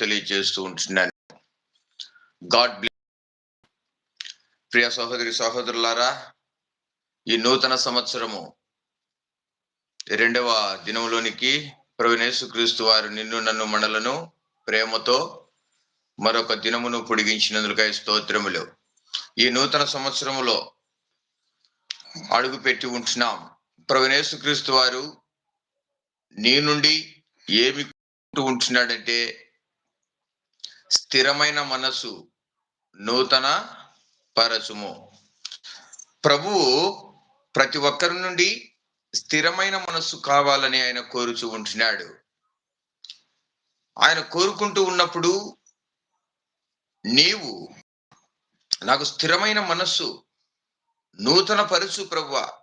తెలియజేస్తూ ఉంటున్నాను. God bless ప్రియ సహోదరి సహోదరులారా ఈ నూతన సంవత్సరము రెండవ దినంలోనికి ప్రవీణేశు క్రీస్తు వారు నిన్ను నన్ను మనలను ప్రేమతో మరొక దినమును పొడిగించినందుకై స్తోత్రములు. ఈ నూతన సంవత్సరములో అడుగు పెట్టి ఉంటున్నాం. ప్రవీణేశు క్రీస్తు వారు నీ నుండి ఏమి ఉంటున్నాడంటే స్థిరమైన మనసు నూతన పరచుము. ప్రభువు ప్రతి ఒక్కరి నుండి స్థిరమైన మనస్సు కావాలని ఆయన కోరుచూ ఉంటున్నాడు. ఆయన కోరుకుంటూ ఉన్నప్పుడు నీవు నాకు స్థిరమైన మనస్సు నూతన పరచు ప్రభువ.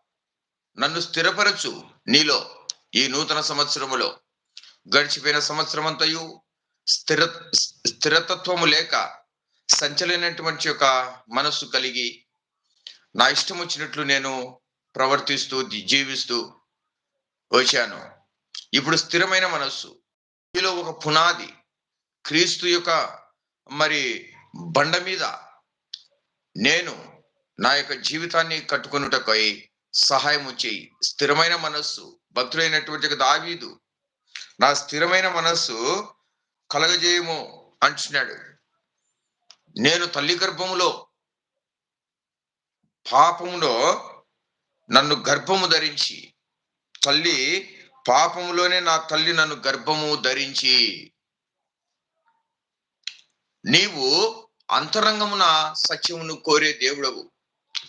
నన్ను స్థిరపరచు నీలో ఈ నూతన సంవత్సరములో. గడిచిపోయిన సంవత్సరం అంతయు స్థిర స్థిరతత్వము లేక సంచలైనటువంటి యొక్క మనస్సు కలిగి నా ఇష్టం వచ్చినట్లు నేను ప్రవర్తిస్తూ జీవిస్తూ వచ్చాను. ఇప్పుడు స్థిరమైన మనస్సు. మీలో ఒక పునాది క్రీస్తు యొక్క మరి బండ మీద నేను నా యొక్క జీవితాన్ని కట్టుకున్నటకై సహాయం చేయి. స్థిరమైన మనస్సు భక్తుడైనటువంటి దావీదు. నా స్థిరమైన మనస్సు కలగజేయము అంటున్నాడు. నేను తల్లి గర్భములో పాపములో నన్ను గర్భము ధరించి తల్లి పాపములోనే నా తల్లి నన్ను గర్భము ధరించి నీవు అంతరంగమున సత్యమును కోరే దేవుడవు.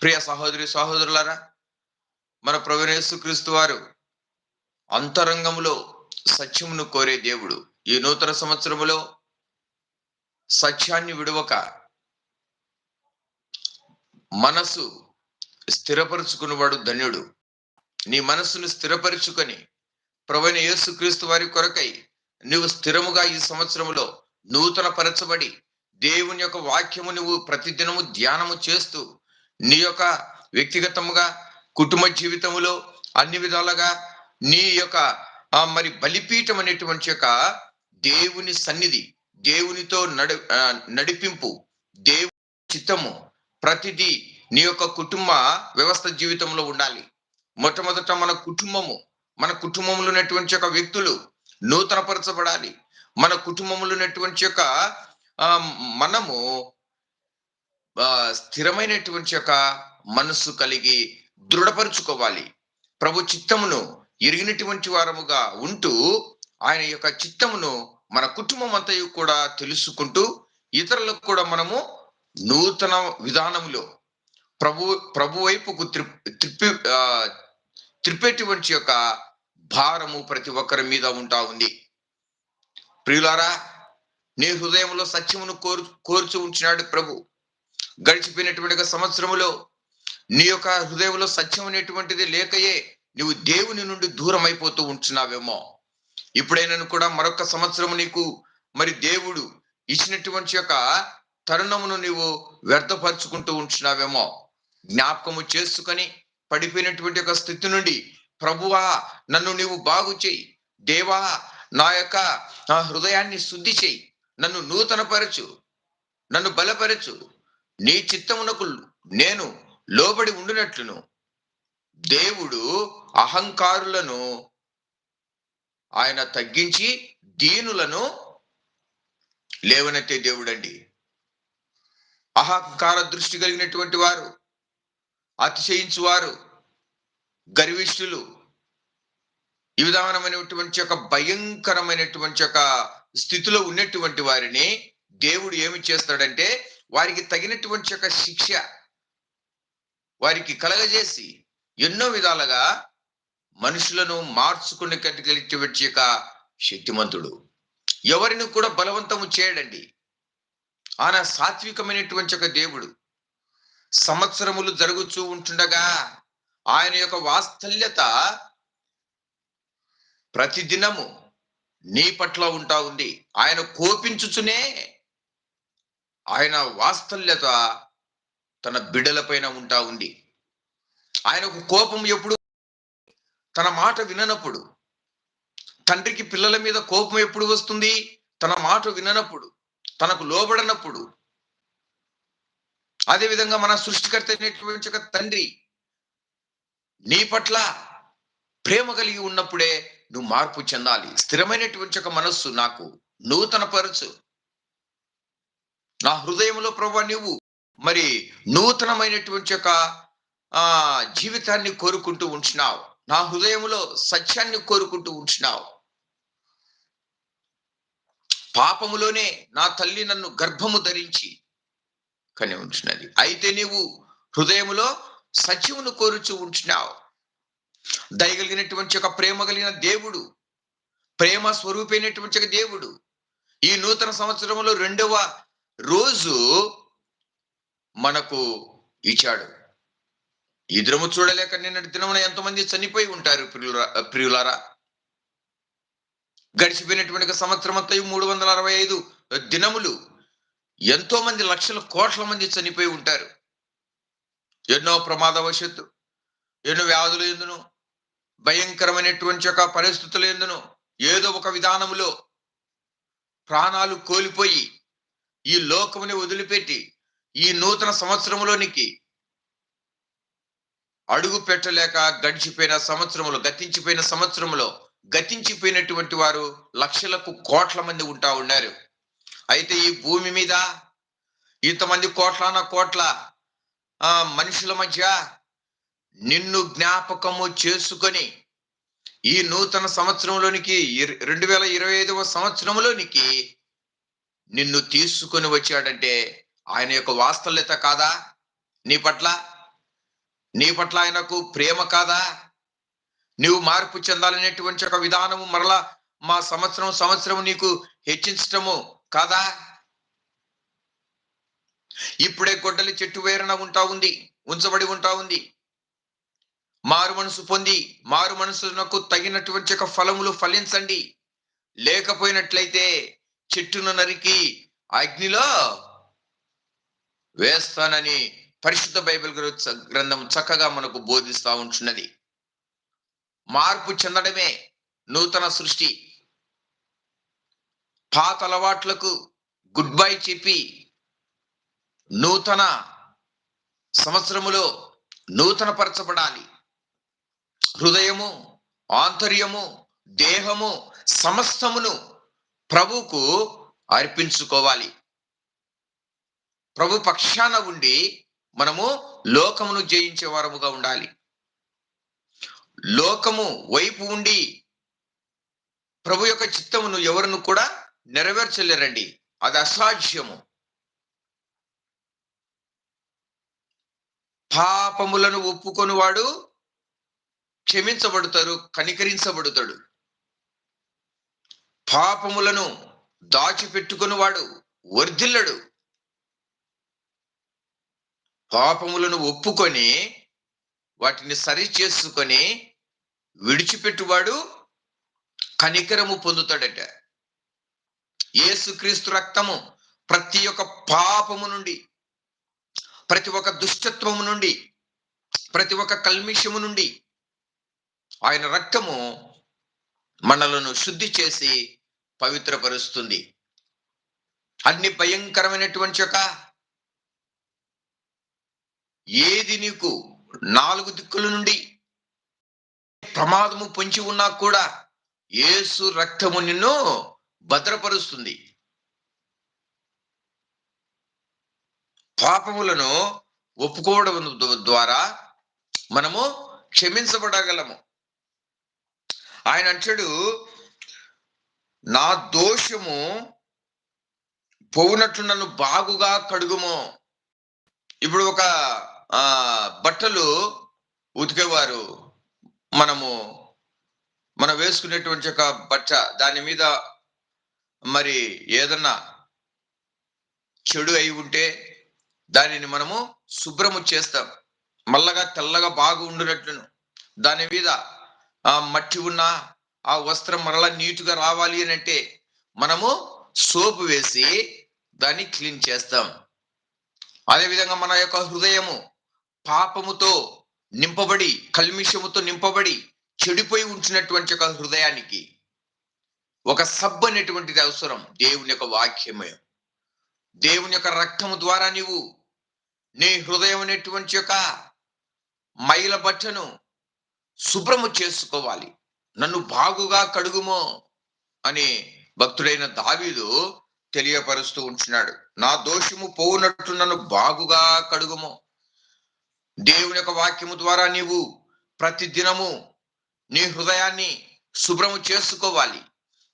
ప్రియ సహోదరి సహోదరులారా మన ప్రవీణేశు క్రీస్తు వారు అంతరంగములో సత్యమును కోరే దేవుడు. ఈ నూతన సంవత్సరములో సత్యాన్ని విడవక మనసు స్థిరపరుచుకున్నవాడు ధన్యుడు. నీ మనస్సును స్థిరపరుచుకొని ప్రవణ యేసుక్రీస్తు వారి కొరకై నువ్వు స్థిరముగా ఈ సంవత్సరములో నూతన పరచబడి దేవుని యొక్క వాక్యము నువ్వు ప్రతిదినము ధ్యానము చేస్తూ నీ యొక్క వ్యక్తిగతముగా కుటుంబ జీవితములో అన్ని విధాలుగా నీ యొక్క మరి బలిపీఠం అనేటువంటి యొక్క దేవుని సన్నిధి దేవునితో నడి నడిపింపు దేవు చిత్తము ప్రతిదీ నీ యొక్క కుటుంబ వ్యవస్థ జీవితంలో ఉండాలి. మొట్టమొదట మన కుటుంబము మన కుటుంబంలో ఉన్నటువంటి యొక్క వ్యక్తులు నూతనపరచబడాలి. మన కుటుంబంలో ఉన్నటువంటి యొక్క మనము స్థిరమైనటువంటి యొక్క మనస్సు కలిగి దృఢపరుచుకోవాలి. ప్రభు చిత్తమును ఎరిగినటువంటి వారముగా ఉంటూ ఆయన యొక్క చిత్తమును మన కుటుంబం అంతయు కూడా తెలుసుకుంటూ ఇతరులకు కూడా మనము నూతన విధానములో ప్రభు ప్రభు వైపుకు త్రిప్పి త్రిప్పేటువంటి యొక్క భారము ప్రతి ఒక్కరి మీద ఉంటా ఉంది. ప్రియులారా నీ హృదయంలో సత్యమును కోరు కోరుచు ఉంచినాడు ప్రభు. గడిచిపోయినటువంటి సంవత్సరములో నీ యొక్క హృదయంలో సత్యం అనేటువంటిది లేకయే నువ్వు దేవుని నుండి దూరం అయిపోతూ ఉంటున్నావేమో. ఇప్పుడైనా కూడా మరొక సంవత్సరం నీకు మరి దేవుడు ఇచ్చినటువంటి యొక్క తరుణమును నీవు వ్యర్థపరుచుకుంటూ ఉంటున్నావేమో. జ్ఞాపకము చేసుకొని పడిపోయినటువంటి యొక్క స్థితి నుండి ప్రభువా నన్ను నీవు బాగు చేయి. దేవా నా యొక్క నా హృదయాన్ని శుద్ధి చేయి. నన్ను నూతనపరచు. నన్ను బలపరచు. నీ చిత్తమునకు నేను లోబడి ఉండినట్లును. దేవుడు అహంకారులను ఆయన తగ్గించి దీనులను లేవనెత్తే దేవుడండి. అహంకార దృష్టి కలిగినటువంటి వారు అతిశయించువారు గర్విష్ఠులు ఈ విధానమైనటువంటి యొక్క భయంకరమైనటువంటి యొక్క స్థితిలో ఉన్నటువంటి వారిని దేవుడు ఏమి చేస్తాడంటే వారికి తగినటువంటి యొక్క శిక్ష వారికి కలగజేసి ఎన్నో విధాలుగా మనుషులను మార్చుకుని కట్టుకెళ్ళేటువంటి యొక్క శక్తిమంతుడు. ఎవరిని కూడా బలవంతము చేయడండి. ఆయన సాత్వికమైనటువంటి ఒక దేవుడు. సంవత్సరములు జరుగుతూ ఉంటుండగా ఆయన యొక్క వాత్సల్యత ప్రతిదినము నీ పట్ల ఉంటా ఉంది. ఆయన కోపించుచునే ఆయన వాత్సల్యత తన బిడ్డల పైన ఉంటా ఉంది. ఆయనకు కోపం ఎప్పుడు తన మాట విననప్పుడు తండ్రికి పిల్లల మీద కోపం ఎప్పుడు వస్తుంది? తన మాట విననప్పుడు తనకు లోబడనప్పుడు. అదేవిధంగా మన సృష్టికర్త అయినటువంటి ఒక తండ్రి నీ పట్ల ప్రేమ కలిగి ఉన్నప్పుడే నువ్వు మార్పు చెందాలి. స్థిరమైనటువంటి ఒక మనస్సు నాకు నూతన పరచు. నా హృదయంలో ప్రభా నువ్వు మరి నూతనమైనటువంటి ఒక ఆ జీవితాన్ని కోరుకుంటూ ఉంచినావు. నా హృదయంలో సత్యాన్ని కోరుకుంటూ ఉంటున్నావు పాపములోనే నా తల్లి నన్ను గర్భము ధరించి కని ఉంటున్నది అయితే నీవు హృదయములో సత్యమును కోరుచు ఉంటున్నావు దయగలిగినటువంటి ఒక ప్రేమ కలిగిన దేవుడు ప్రేమ స్వరూపైనటువంటి ఒక దేవుడు. ఈ నూతన సంవత్సరంలో రెండవ రోజు మనకు ఇచ్చాడు. ఈ దినము చూడలేక నిన్నటి దినమున ఎంతమంది చనిపోయి ఉంటారు ప్రియుల ప్రియులారా. గడిచిపోయినటువంటి సంవత్సరం అంతా ఈ మూడు వందల అరవై ఐదు దినములు ఎంతో మంది లక్షల కోట్ల మంది చనిపోయి ఉంటారు. ఎన్నో ప్రమాదవశత్తు ఎన్నో వ్యాధులు ఎందును భయంకరమైనటువంటి ఒక పరిస్థితులు ఎందును ఏదో ఒక విధానములో ప్రాణాలు కోల్పోయి ఈ లోకముని వదిలిపెట్టి ఈ నూతన సంవత్సరంలోనికి అడుగు పెట్టలేక గడిచిపోయిన సంవత్సరంలో గతించిపోయిన సంవత్సరములో గతించిపోయినటువంటి వారు లక్షలకు కోట్ల మంది ఉంటా ఉన్నారు. అయితే ఈ భూమి మీద ఇంతమంది కోట్లాన కోట్ల మనుషుల మధ్య నిన్ను జ్ఞాపకము చేసుకొని ఈ నూతన సంవత్సరంలోనికి రెండు వేల ఇరవై ఐదవ సంవత్సరంలోనికి నిన్ను తీసుకొని వచ్చాడంటే ఆయన యొక్క వాస్తవ్యత కాదా? నీ పట్ల నీ పట్ల ఆయనకు ప్రేమ కాదా? నీవు మార్పు చెందాలనేటువంటి ఒక విధానము మరలా మా సంవత్సరం సంవత్సరం నీకు హెచ్చించటము కాదా? ఇప్పుడే గొడ్డలి చెట్టు వేరన ఉంటా ఉంది ఉంచబడి ఉంటా ఉంది. మారు మనసు పొంది మారు మనసునకు తగినటువంటి ఒక ఫలములు ఫలించండి. లేకపోయినట్లయితే చెట్టును నరికి అగ్నిలో వేస్తానని పరిశుద్ధ బైబిల్ గ్రంథం చక్కగా మనకు బోధిస్తూ ఉంటున్నది. మార్పు చెందడమే నూతన సృష్టి. పాత అలవాట్లకు గుడ్ బై చెప్పి నూతన సంవత్సరములో నూతనపరచబడాలి. హృదయము ఆంతర్యము దేహము సమస్తమును ప్రభుకు అర్పించుకోవాలి. ప్రభు పక్షాన ఉండి మనము లోకమును జయించే వారముగా ఉండాలి. లోకము వైపు ఉండి ప్రభు యొక్క చిత్తమును ఎవరును కూడా నెరవేర్చలేరండి. అది అసాధ్యము. పాపములను ఒప్పుకొని వాడు క్షమించబడతారు కనికరించబడతాడు. పాపములను దాచిపెట్టుకుని వాడు వర్ధిల్లడు. పాపములను ఒప్పుకొని వాటిని సరి చేసుకొని విడిచిపెట్టువాడు కనికరము పొందుతాడట. యేసుక్రీస్తు రక్తము ప్రతి ఒక్క పాపము నుండి ప్రతి ఒక్క దుష్టత్వము నుండి ప్రతి ఒక్క కల్మిషము నుండి ఆయన రక్తము మనలను శుద్ధి చేసి పవిత్రపరుస్తుంది. అన్ని భయంకరమైనటువంటి ఒక ఏది నీకు? నాలుగు దిక్కుల నుండి ప్రమాదము పొంచి ఉన్నా కూడా ఏసు రక్తము నిన్ను భద్రపరుస్తుంది. పాపములను ఒప్పుకోవడం ద్వారా మనము క్షమించబడగలము. ఆయన అంటాడు నా దోషము పోవునట్లు నన్ను బాగుగా కడుగుము. ఇప్పుడు ఒక ఆ బట్టలు ఉతికేవారు మనము మనం వేసుకునేటువంటి ఒక బట్ట దాని మీద మరి ఏదన్నా చెడు అయి ఉంటే దానిని మనము శుభ్రము చేస్తాం. మల్లగా తెల్లగా బాగా ఉండినట్లును. దాని మీద ఆ మట్టి ఉన్న ఆ వస్త్రం మరలా నీటుగా రావాలి అని అంటే మనము సోపు వేసి దాన్ని క్లీన్ చేస్తాం. అదేవిధంగా మన యొక్క హృదయము పాపముతో నింపబడి కల్మిషముతో నింపబడి చెడిపోయి ఉంచినటువంటి ఒక హృదయానికి ఒక సబ్బు అనేటువంటిది అవసరం. దేవుని యొక్క వాక్యమే దేవుని యొక్క రక్తము ద్వారా నీవు నీ హృదయం అనేటువంటి యొక్క మైల బట్టను శుభ్రము చేసుకోవాలి. నన్ను బాగుగా కడుగుమో అని భక్తుడైన దావీదు తెలియపరుస్తూ ఉంటున్నాడు నా దోషము పోవునట్టు నన్ను బాగుగా కడుగుము. దేవుని యొక్క వాక్యము ద్వారా నీవు ప్రతి దినము నీ హృదయాన్ని శుభ్రము చేసుకోవాలి.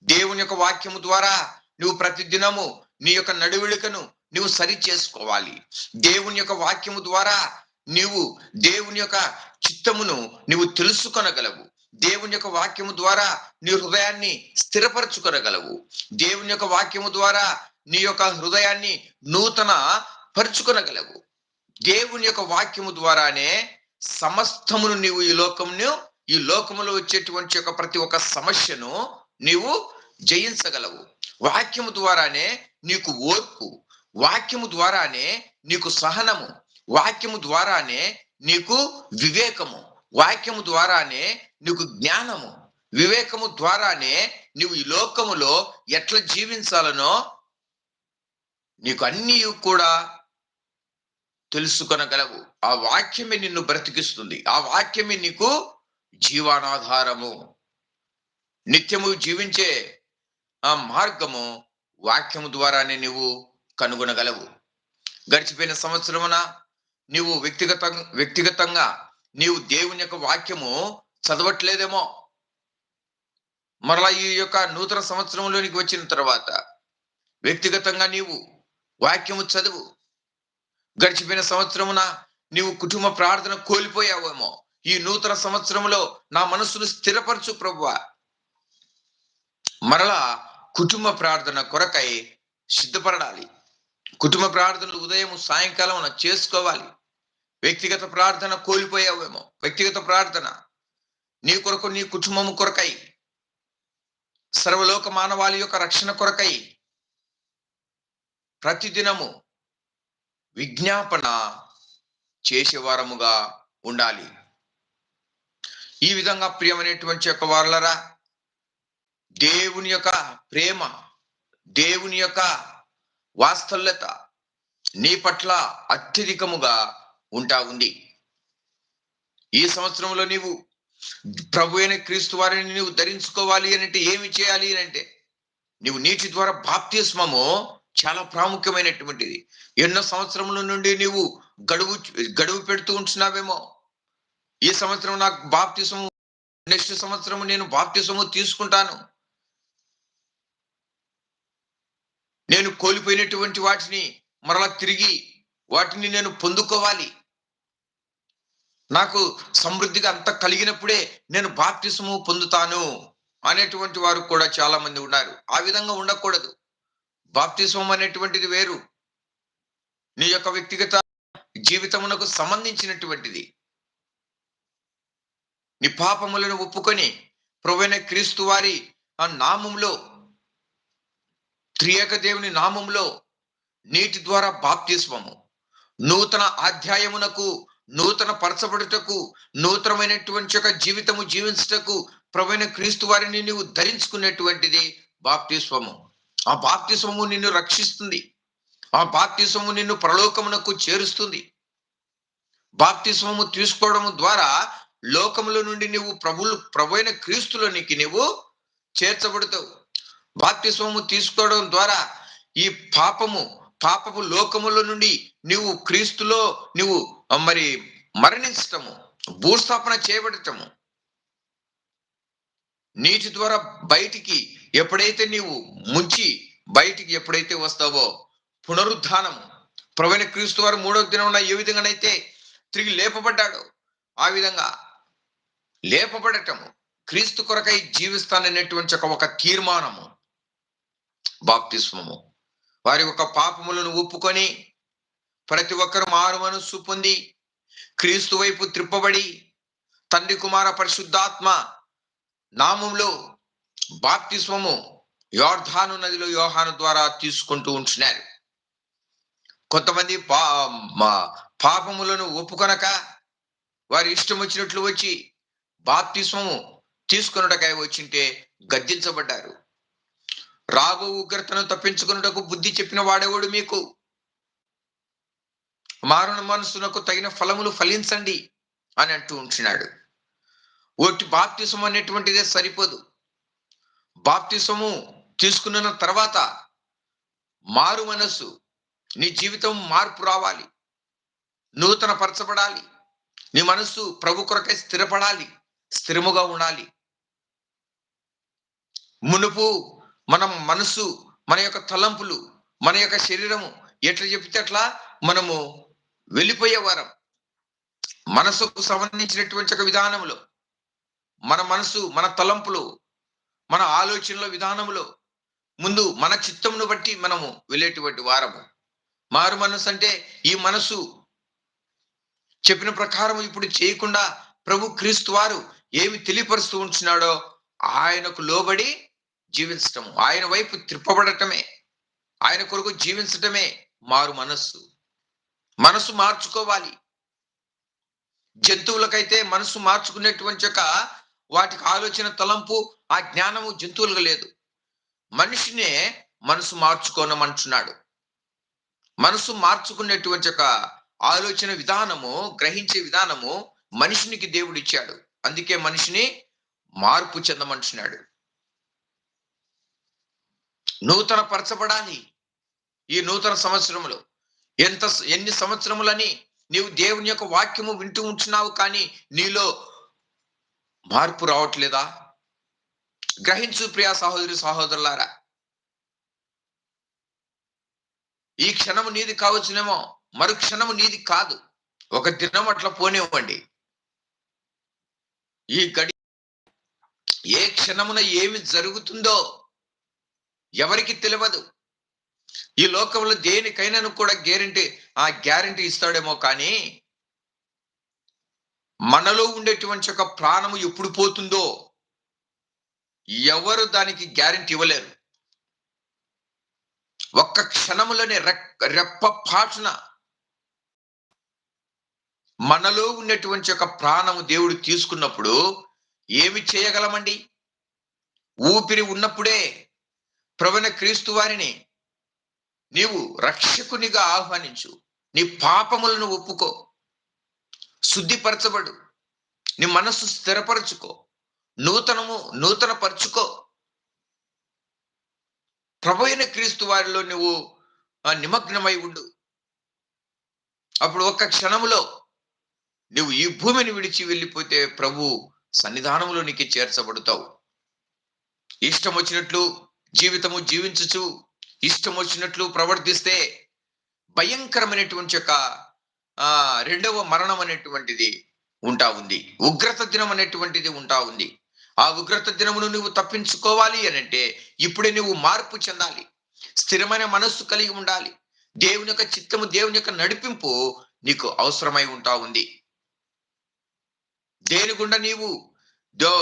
దేవుని యొక్క వాక్యము ద్వారా నువ్వు ప్రతి దినము నీ యొక్క నడువడికను నువ్వు సరి చేసుకోవాలి. దేవుని యొక్క వాక్యము ద్వారా నీవు దేవుని యొక్క చిత్తమును నువ్వు తెలుసుకొనగలవు. దేవుని యొక్క వాక్యము ద్వారా నీ హృదయాన్ని స్థిరపరచుకొనగలవు. దేవుని యొక్క వాక్యము ద్వారా నీ యొక్క హృదయాన్ని నూతన పరుచుకొనగలవు. దేవుని యొక్క వాక్యము ద్వారానే సమస్తమును నీవు ఈ లోకమును ఈ లోకములో వచ్చేటువంటి యొక్క ప్రతి ఒక్క సమస్యను నీవు జయించగలవు. వాక్యము ద్వారానే నీకు ఓర్పు వాక్యము ద్వారానే నీకు సహనము వాక్యము ద్వారానే నీకు వివేకము వాక్యము ద్వారానే నీకు జ్ఞానము వివేకము ద్వారానే నువ్వు ఈ లోకములో ఎట్లా జీవించాలనో నీకు అన్నీ కూడా తెలుసుకొనగలవు. ఆ వాక్యమే నిన్ను బ్రతికిస్తుంది. ఆ వాక్యమే నీకు జీవనాధారము. నిత్యము జీవించే ఆ మార్గము వాక్యము ద్వారానే నీవు కనుగొనగలవు. గడిచిపోయిన సంవత్సరమున నీవు వ్యక్తిగత వ్యక్తిగతంగా నీవు దేవుని యొక్క వాక్యము చదవట్లేదేమో. మరలా ఈ యొక్క నూతన సంవత్సరంలోనికి వచ్చిన తర్వాత వ్యక్తిగతంగా నీవు వాక్యము చదువు. గడిచిపోయిన సంవత్సరమున నీవు కుటుంబ ప్రార్థన కోల్పోయావేమో. ఈ నూతన సంవత్సరంలో నా మనసును స్థిరపరచు ప్రభువ. మరలా కుటుంబ ప్రార్థన కొరకై సిద్ధపడాలి. కుటుంబ ప్రార్థనలు ఉదయం సాయంకాలం చేసుకోవాలి. వ్యక్తిగత ప్రార్థన కోల్పోయావేమో. వ్యక్తిగత ప్రార్థన నీ కొరకు నీ కుటుంబము కొరకై సర్వలోక మానవాళి యొక్క రక్షణ కొరకై ప్రతిదినము విజ్ఞాపన చేసేవారముగా ఉండాలి. ఈ విధంగా ప్రియమైనటువంటి యొక్క వారలరా దేవుని యొక్క ప్రేమ దేవుని యొక్క వాస్తల్యత నీ పట్ల అత్యధికముగా ఉంటా ఉంది. ఈ సంవత్సరంలో నీవు ప్రభు అయిన క్రీస్తు వారిని నీవు ధరించుకోవాలి అని అంటే ఏమి చేయాలి అని అంటే నీవు నీటి ద్వారా బాప్తిస్మము చాలా ప్రాముఖ్యమైనటువంటిది. ఎన్నో సంవత్సరముల నుండి నీవు గడువు గడువు పెడుతూ ఉంటున్నావేమో. ఈ సంవత్సరం నాకు బాప్తిసము నెక్స్ట్ సంవత్సరం నేను బాప్తిసము తీసుకుంటాను. నేను కోల్పోయినటువంటి వాటిని మరలా తిరిగి వాటిని నేను పొందుకోవాలి. నాకు సమృద్ధిగా అంత కలిగినప్పుడే నేను బాప్తిసము పొందుతాను అనేటువంటి వారు కూడా చాలా మంది ఉన్నారు. ఆ విధంగా ఉండకూడదు. బాప్తిస్మం అనేటువంటిది వేరు. నీ యొక్క వ్యక్తిగత జీవితమునకు సంబంధించినటువంటిది. నీ పాపములను ఒప్పుకొని ప్రవైన క్రీస్తు వారి ఆ నామంలో త్రియేక దేవుని నామంలో నీటి ద్వారా బాప్తిస్వము నూతన అధ్యాయమునకు నూతన పరచబడుటకు నూతనమైనటువంటి యొక్క జీవితము జీవించుటకు ప్రవైన క్రీస్తు వారిని నీవు ధరించుకునేటువంటిది బాప్తిస్వము ఆ బాప్తిసము నిన్ను రక్షిస్తుంది. ఆ బాప్తిసము నిన్ను ప్రలోకమునకు చేరుస్తుంది. బాప్తిసము తీసుకోవడం ద్వారా లోకముల నుండి నువ్వు ప్రభులు ప్రభువైన క్రీస్తులోనికి నువ్వు చేర్చబడతావు. బాప్తిస్వము తీసుకోవడం ద్వారా ఈ పాపము పాపపు లోకముల నుండి నువ్వు క్రీస్తులో నువ్వు మరి మరణించటము భూస్థాపన చేయబడటము. నీటి ద్వారా బయటికి ఎప్పుడైతే నీవు ముంచి బయటికి ఎప్పుడైతే వస్తావో పునరుద్ధానము. ప్రవీణ క్రీస్తు వారు మూడవ దినం ఏ విధంగానైతే తిరిగి లేపబడ్డాడు ఆ విధంగా లేపబడటము క్రీస్తు కొరకై జీవిస్తాననేటువంటి ఒక ఒక తీర్మానము బాప్తిస్మము. వారి యొక్క పాపములను ఒప్పుకొని ప్రతి ఒక్కరు మారు మనస్సు పొంది క్రీస్తు వైపు త్రిప్పబడి తండ్రి కుమార పరిశుద్ధాత్మ నామంలో బాప్తిస్వము యోర్ధాను నదిలో యోహాను ద్వారా తీసుకుంటూ ఉంటున్నారు కొంతమంది పా మా- పాపములను ఒప్పుకొనక వారి ఇష్టం వచ్చినట్లు వచ్చి బాప్తిస్వము తీసుకొనుటకై వచ్చింటే గద్దించబడ్డారు. రాబో ఉగ్రతను తప్పించుకున్నటకు బుద్ధి చెప్పిన వాడేవాడు మీకు? మారణ మనసునకు తగిన ఫలములు ఫలించండి అని అంటూ ఉంటున్నాడు ఒట్టి బాప్తిసం అనేటువంటిదే సరిపోదు. బాప్తిసము తీసుకున్న తర్వాత మారు మనస్సు నీ జీవితం మార్పు రావాలి. నూతన పరచబడాలి నీ మనస్సు ప్రభు కొరకై స్థిరపడాలి. స్థిరముగా ఉండాలి. మునుపు మనం మనస్సు మన యొక్క తలంపులు మన యొక్క శరీరము ఎట్లా చెప్తే అట్లా మనము వెళ్ళిపోయే వారం. మనసుకు సంబంధించినటువంటి ఒక విధానంలో మన మనసు మన తలంపులు మన ఆలోచనల విధానంలో ముందు మన చిత్తమును బట్టి మనము వెళ్ళేటువంటి వారము. మారు మనసు అంటే ఈ మనసు చెప్పిన ప్రకారం ఇప్పుడు చేయకుండా ప్రభు క్రీస్తు వారు ఏమి తెలియపరుస్తూ ఉంటున్నాడో ఆయనకు లోబడి జీవించటము ఆయన వైపు త్రిప్పబడటమే ఆయన కొరకు జీవించటమే మారు మనస్సు. మనసు మార్చుకోవాలి. జంతువులకైతే మనసు మార్చుకునేటువంటి యొక్క వాటికి ఆలోచన తలంపు ఆ జ్ఞానము జంతువులకు లేదు. మనిషినే మనసు మార్చుకోనమంటున్నాడు. మనసు మార్చుకునేటువంటి ఒక ఆలోచన విధానము గ్రహించే విధానము మనిషినికి దేవుడు ఇచ్చాడు అందుకే మనిషిని మార్పు చెందమంటున్నాడు. నూతన పరచబడాలి ఈ నూతన సంవత్సరములో. ఎంత ఎన్ని సంవత్సరములని నీవు దేవుని యొక్క వాక్యము వింటూ ఉంటున్నావు కానీ నీలో మార్పు రావట్లేదా? గ్రహించు ప్రియా సహోదరి సహోదరులారా. ఈ క్షణము నీది కావచ్చునేమో మరు క్షణము నీది కాదు. ఒక దినం అట్లా పోనివ్వండి. ఈ గడి ఏ క్షణమున ఏమి జరుగుతుందో ఎవరికి తెలియదు ఈ లోకంలో దేనికైనాను కూడా గ్యారంటీ ఆ గ్యారంటీ ఇస్తాడేమో కానీ మనలో ఉండేటువంటి ఒక ప్రాణము ఎప్పుడు పోతుందో ఎవరు దానికి గ్యారంటీ ఇవ్వలేరు. ఒక్క క్షణంలోనే రెప్ప పాటున మనలో ఉన్నటువంటి ఒక ప్రాణము దేవుడు తీసుకున్నప్పుడు ఏమి చేయగలమండి? ఊపిరి ఉన్నప్పుడే ప్రవణ క్రీస్తు వారిని నీవు రక్షకునిగా ఆహ్వానించు. నీ పాపములను ఒప్పుకో. శుద్ధిపరచబడు. నీ మనస్సు స్థిరపరచుకో. నూతనము నూతన పరుచుకో ప్రభైన క్రీస్తు వారిలో నువ్వు నిమగ్నమై ఉండు. అప్పుడు ఒక్క క్షణములో నువ్వు ఈ భూమిని విడిచి వెళ్ళిపోతే ప్రభు సన్నిధానంలో నీకు చేర్చబడతావు. ఇష్టం వచ్చినట్లు జీవితము జీవించుచు ఇష్టం వచ్చినట్లు ప్రవర్తిస్తే భయంకరమైనటువంటి యొక్క రెండవ మరణం అనేటువంటిది ఉంటా ఉంది. ఉగ్రత దినం అనేటువంటిది ఉంటా ఉంది. ఆ ఉగ్రత దినమును నువ్వు తప్పించుకోవాలి అని అంటే ఇప్పుడే నువ్వు మార్పు చెందాలి. స్థిరమైన మనస్సు కలిగి ఉండాలి. దేవుని యొక్క చిత్తము దేవుని యొక్క నడిపింపు నీకు అవసరమై ఉంటా ఉంది. దేని గుండా నీవు దో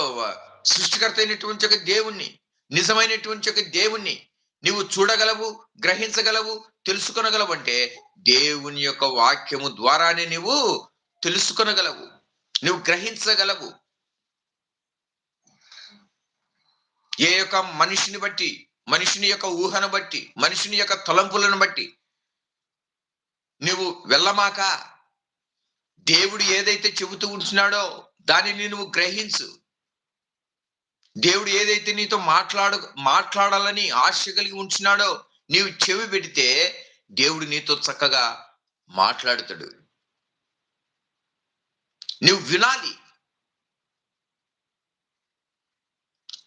సృష్టికర్త అయినటువంటి ఒక దేవుణ్ణి నిజమైనటువంటి ఒక దేవుణ్ణి నీవు చూడగలవు గ్రహించగలవు తెలుసుకొనగలవు అంటే దేవుని యొక్క వాక్యము ద్వారానే నీవు తెలుసుకొనగలవు నువ్వు గ్రహించగలవు. ఏ యొక్క మనిషిని బట్టి మనిషిని యొక్క ఊహను బట్టి మనిషిని యొక్క తలంపులను బట్టి నువ్వు వెళ్ళమాక దేవుడు ఏదైతే చెబుతూ ఉంటున్నాడో దానిని నువ్వు గ్రహించు. దేవుడు ఏదైతే నీతో మాట్లాడు మాట్లాడాలని ఆశ కలిగి ఉంటున్నాడో నీవు చెవి పెడితే దేవుడు నీతో చక్కగా మాట్లాడుతాడు. నువ్వు వినాలి.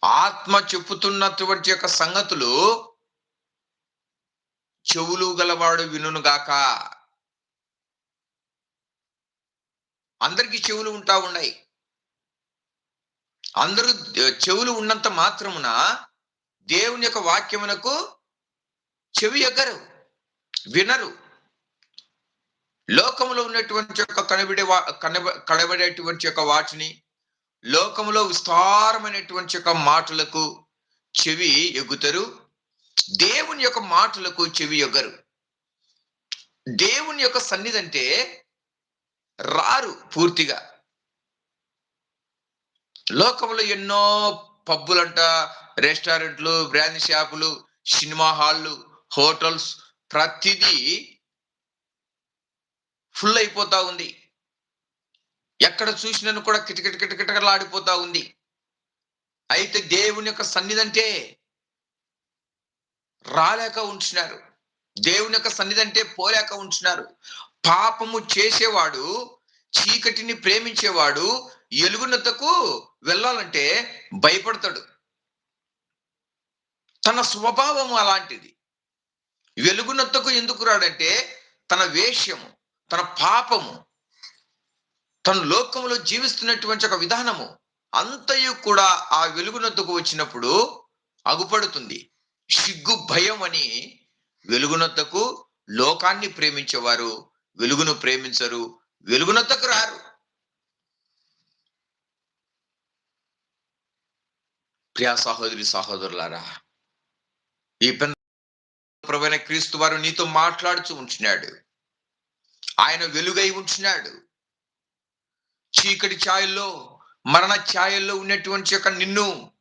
ఆత్మ చెప్పుతున్నటువంటి యొక్క సంగతులు చెవులు గలవాడు వినుగాక అందరికీ చెవులు ఉంటా ఉన్నాయి. అందరూ చెవులు ఉన్నంత మాత్రమున దేవుని యొక్క వాక్యమునకు చెవి ఎగ్గరు వినరు. లోకములో ఉన్నటువంటి యొక్క కనబడే వా కనబ కనబడేటువంటి యొక్క వాటిని లోకంలో విస్తారమైనటువంటి యొక్క మాటలకు చెవి ఎగుతరు. దేవుని యొక్క మాటలకు చెవి ఎగ్గరు దేవుని యొక్క సన్నిధి అంటే రారు పూర్తిగా. లోకంలో ఎన్నో పబ్బులంట రెస్టారెంట్లు బ్రాండ్ షాపులు సినిమా హాళ్ళు హోటల్స్ ప్రతిదీ ఫుల్ అయిపోతా ఉంది. ఎక్కడ చూసినను కూడా కిటకిట కిటకిటలాడిపోతా ఉంది. అయితే దేవుని యొక్క సన్నిధి అంటే రాలేక ఉంచున్నారు దేవుని యొక్క సన్నిధి అంటే పోలేక ఉంచున్నారు పాపము చేసేవాడు చీకటిని ప్రేమించేవాడు ఎలుగునతకు వెళ్ళాలంటే భయపడతాడు. తన స్వభావం అలాంటిది. వెలుగునత్తకు ఎందుకు రాడంటే తన వేష్యము తన పాపము తన లోకంలో జీవిస్తున్నటువంటి ఒక విధానము అంతయు కూడా ఆ వెలుగునొద్దకు వచ్చినప్పుడు అగుపడుతుంది. సిగ్గు భయం అని వెలుగునొద్దకు లోకాన్ని ప్రేమించేవారు వెలుగును ప్రేమించరు వెలుగునొద్దకు రారు. ప్రియా సహోదరి సహోదరులారా ఈ పెద్ద క్రీస్తు వారు నీతో మాట్లాడుచు ఉంచినాడు. ఆయన వెలుగై ఉంచినాడు. చీకటి ఛాయల్లో మరణ ఛాయల్లో ఉన్నటువంటి యొక్క నిన్ను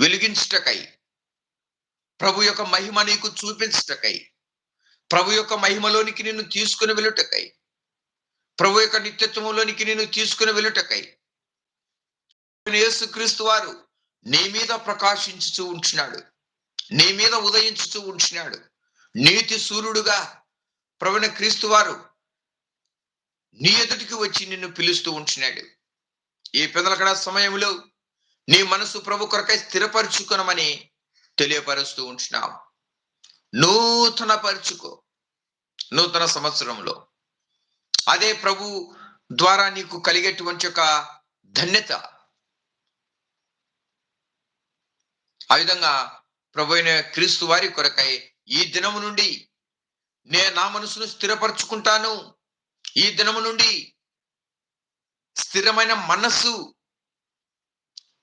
వెలిగించుటకై ప్రభు యొక్క మహిమ నీకు చూపించుటకై ప్రభు యొక్క మహిమలోనికి నిన్ను తీసుకుని వెళ్ళుటకై ప్రభు యొక్క నిత్యత్వంలోనికి నిన్ను తీసుకుని వెళ్ళుటకై యేసుక్రీస్తు వారు నీ మీద ప్రకాశించుతూ ఉంటున్నాడు. నీ మీద ఉదయించుతూ ఉంటున్నాడు. నీతి సూర్యుడుగా ప్రభుని క్రీస్తు వారు నీ ఎదుటికి వచ్చి నిన్ను పిలుస్తూ ఉంటున్నాడు ఈ పెదలకడ సమయంలో నీ మనసు ప్రభు కొరకై స్థిరపరుచుకునమని తెలియపరుస్తూ ఉంటున్నాం నూతన పరుచుకో నూతన సంవత్సరంలో. అదే ప్రభు ద్వారా నీకు కలిగేటువంటి ఒక ధన్యత. ఆ విధంగా ప్రభు అయిన క్రీస్తు వారి కొరకై ఈ దినము నుండి నేను నా మనసును స్థిరపరచుకుంటాను. ఈ దినము నుండి స్థిరమైన మనస్సు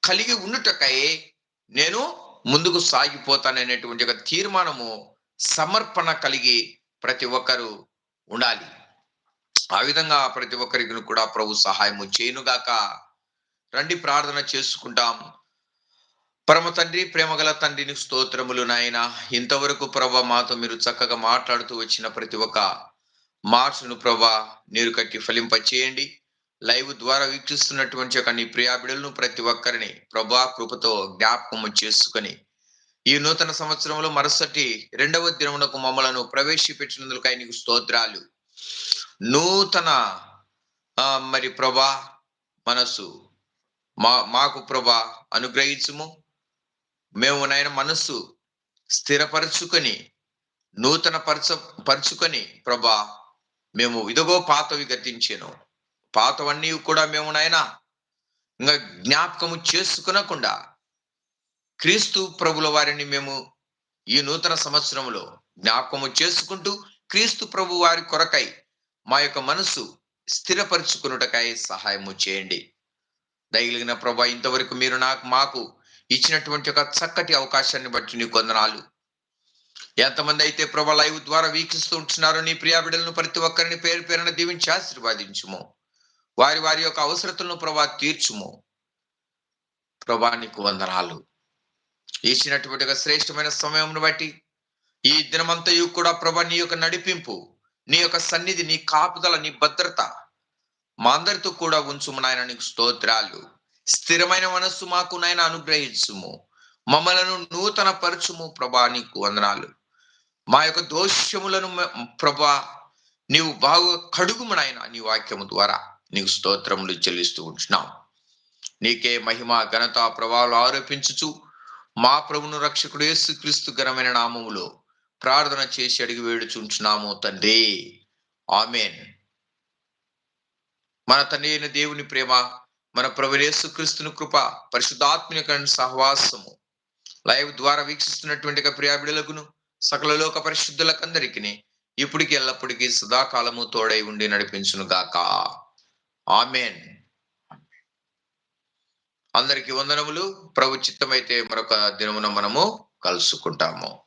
కలిగి ఉండుటకై నేను ముందుకు సాగిపోతాననేటువంటి ఒక తీర్మానము సమర్పణ కలిగి ప్రతి ఒక్కరూ ఉండాలి. ఆ విధంగా ప్రతి ఒక్కరికి కూడా ప్రభు సహాయము చేయనుగాక. రండి ప్రార్థన చేసుకుంటాం. పరమ తండ్రి ప్రేమగల తండ్రిని స్తోత్రములు నాయన. ఇంతవరకు ప్రభ మాతో మీరు చక్కగా మాట్లాడుతూ వచ్చిన ప్రతి ఒక్క మార్చును ప్రభా నీరు కట్టి ఫలింప చేయండి లైవ్ ద్వారా వీక్షిస్తున్నటువంటి యొక్క నీ ప్రియాబిడలను ప్రతి ఒక్కరిని ప్రభా కృపతో జ్ఞాపకము చేసుకొని ఈ నూతన సంవత్సరంలో మరుసటి రెండవ దినమునకు మమ్మలను ప్రవేశపెట్టినందుకు నీకు స్తోత్రాలు. నూతన మరి ప్రభా మనసు మా మాకు ప్రభా అనుగ్రహించుము. మేము నాయన మనస్సు స్థిరపరచుకొని నూతన పరచ పరుచుకొని ప్రభా మేము ఇదిగో పాతవి గతించాను పాతవన్నీ కూడా మేము నాయన ఇంకా జ్ఞాపకము చేసుకునకుండా క్రీస్తు ప్రభుల వారిని మేము ఈ నూతన సంవత్సరంలో జ్ఞాపకము చేసుకుంటూ క్రీస్తు ప్రభు వారి కొరకై మా యొక్క మనసు స్థిరపరుచుకున్నటకై సహాయము చేయండి. దయగలిగిన ప్రభా ఇంతవరకు మీరు నాకు మాకు ఇచ్చినటువంటి ఒక చక్కటి అవకాశాన్ని బట్టి నీ కొందనాలు. ఎంతమంది అయితే ప్రభా లైవ్ ద్వారా వీక్షిస్తూ ఉంటున్నారో నీ ప్రియా బిడ్డలను ప్రతి ఒక్కరిని పేరు పేరున దీవించి ఆశీర్వాదించుము. వారి వారి యొక్క అవసరతలను ప్రభా తీర్చుము. ప్రభా నీకు వందనాలు. ఇచ్చినటువంటి ఒక శ్రేష్టమైన సమయంను బట్టి ఈ దినమంతయు కూడా ప్రభా నీ యొక్క నడిపింపు నీ యొక్క సన్నిధి నీ కాపుదల నీ భద్రత మా అందరితో కూడా ఉంచుము నాయన నీకు స్తోత్రాలు. స్థిరమైన మనస్సు మాకు నాయన అనుగ్రహించుము. మమ్మలను నూతన పరచుము ప్రభా నీకు వందనాలు. మా యొక్క దోషములను ప్రభా నీవు బాగా కడుగుము నాయన నీ వాక్యము ద్వారా. నీకు స్తోత్రములు చెల్లిస్తూ ఉంటున్నాం. నీకే మహిమ ఘనత ప్రభావాలు ఆరోపించుచు మా ప్రభును రక్షకుడు యేసుక్రీస్తు ఘనమైన నామములో ప్రార్థన చేసి అడిగి వేడుచుంటున్నాము తండ్రి. ఆమెన్. మన తండ్రి అయిన దేవుని ప్రేమ మన ప్రభు యేసుక్రీస్తుని కృప పరిశుద్ధాత్మిక సహవాసము లైవ్ ద్వారా వీక్షిస్తున్నటువంటి యొక్క ప్రియాబిడలకును సకల లోక పరిశుద్ధులకందరికీ ఇప్పటికి ఎల్లప్పటికీ సదాకాలము తోడై ఉండి నడిపించును గాక. ఆమెన్. అందరికి వందనములు. ప్రభు చిత్తమైతే మరొక దినమున మనము కలుసుకుంటాము.